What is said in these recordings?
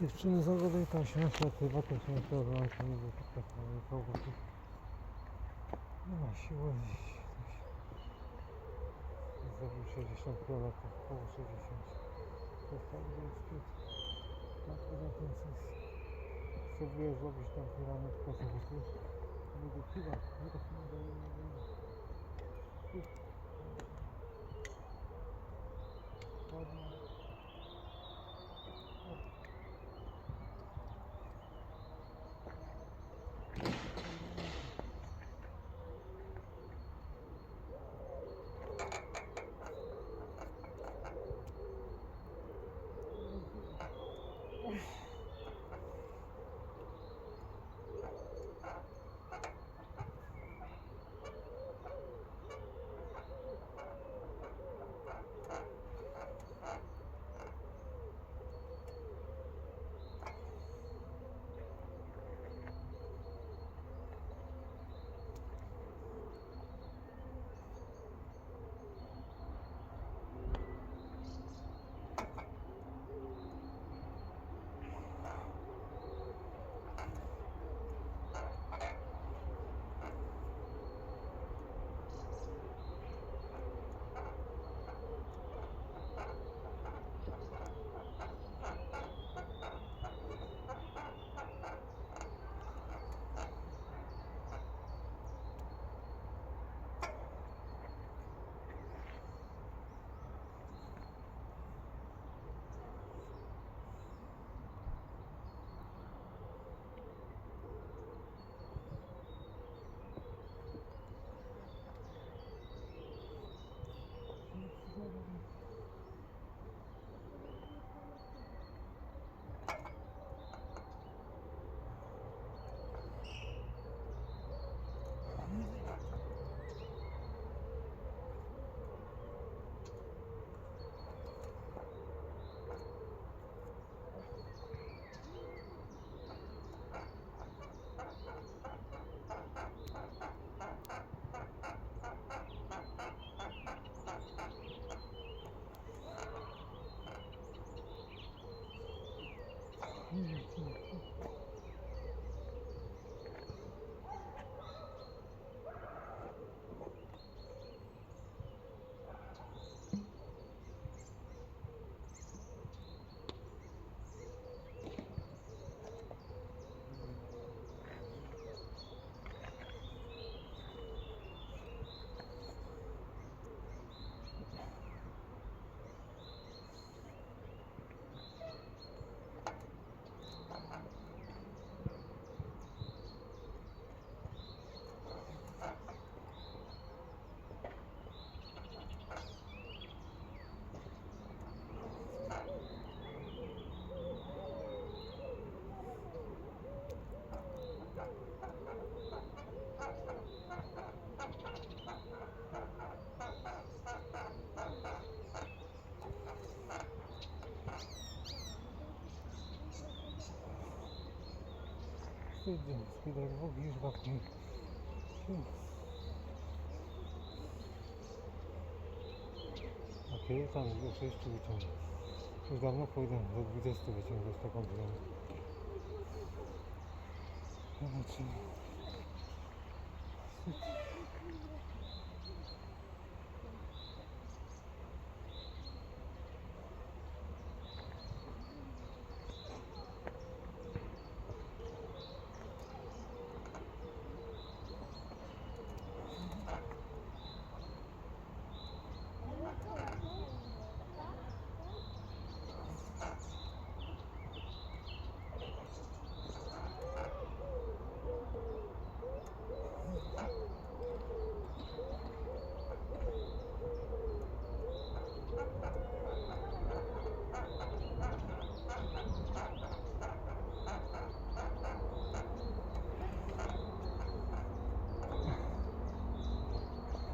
Dziewczyny zawodowej tam się nasza prywatna się nie tak prowadzą, to nie było podkreślone kogoś. Nie ma się łodzić. Zrobił 60 km, około 60. Został do szczyt. Tak poza tym sobie zrobić tam piramidkę z ruchu. Nie do chyba, nie do chyba, nie do chyba. Wstydzę, wstydzę, w liczbach nie. A kiedy tam do 6 wyciągnę? Już dawno pójdę do 20 wyciągnąć taką bramę. Zobaczymy.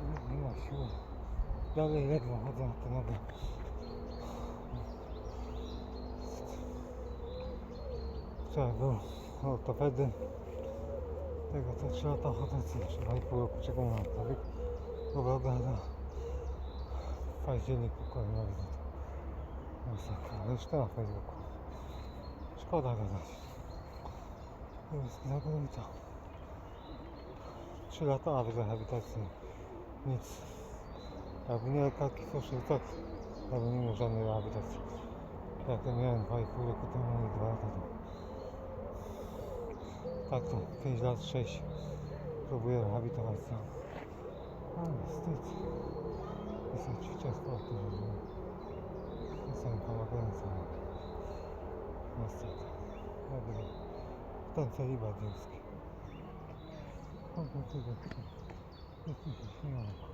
Nie, nie ma siły. Dalej ledwo chodzę na tę nogę. Wczoraj był ortopedy. Tego co 3 lata chodzę, co trzeba i pół roku czekam na powiek. Uwaga na październik pokoju na wizytę. Masakra, to na Facebooku. szkoda gadać. Znakomita. Trzy lata nawet rehabilitacji. Nic. Jakby nie lekarki poszły tak, ja bym nie miał żadnej rehabilitacji. Jak to miałem 2,5 roku temu i 2 lata temu. Tak to 5 lat, 6 próbuję rehabilitować sam. Ale wstyd. Jest ćwiczę sportu, żeby nie sam pomagałem sam. Niestety. Jakby ten celibat dzielski. Chodzę tego, jest mi się śmiało.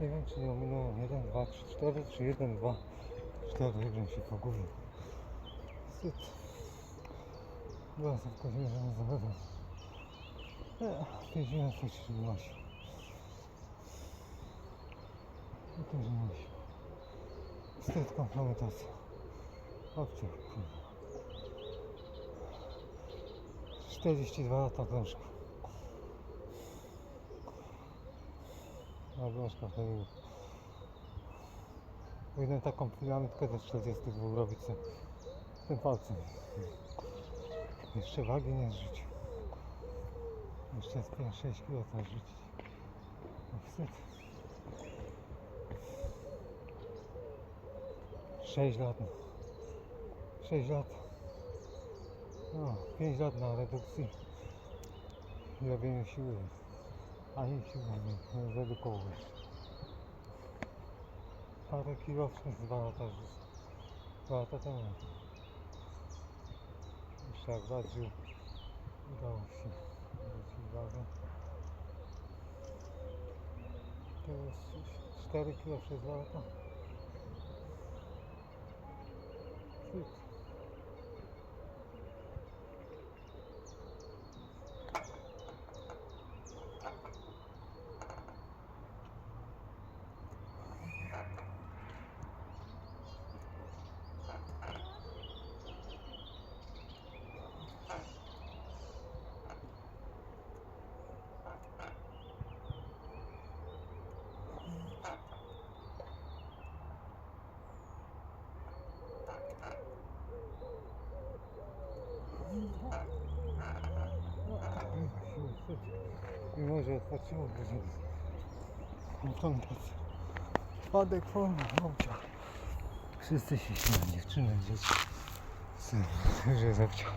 Nie wiem czy nie ominąłem 1, 2, 3, 4 czy 1, 2, 4, żebym się pogubił. Wstyd. Była sobie w Kazimierzu nie zawodzę. Jeździłem coś w Łasi. I też nie musi. Wstyd kompromitacja. Kurwa. 42 lata krążku. Na krążkach chodził. Powinienem taką piramidkę do 42 robić tym palcem. Jeszcze wagi nie zrzucił. Jeszcze z 5-6 kg trzeba rzucić. Wstyd. 6 lat. no. 6 lat. No, 5 lat na redukcji i robieniu siły. Ani siły nie, nie zredukował jeszcze. Parę kilo przez 2 lata rzucę. 2 lata temu. Jeszcze jak walczył, udało się zwrócić wagę. To jest 4 kilo przez 2 lata. Wstyd. Mimo, że odpoczyło, będzie konfrontacja. Spadek formy, obcia. Wszyscy się śmieją, dziewczyny, dzieci. Syn, że zepciał.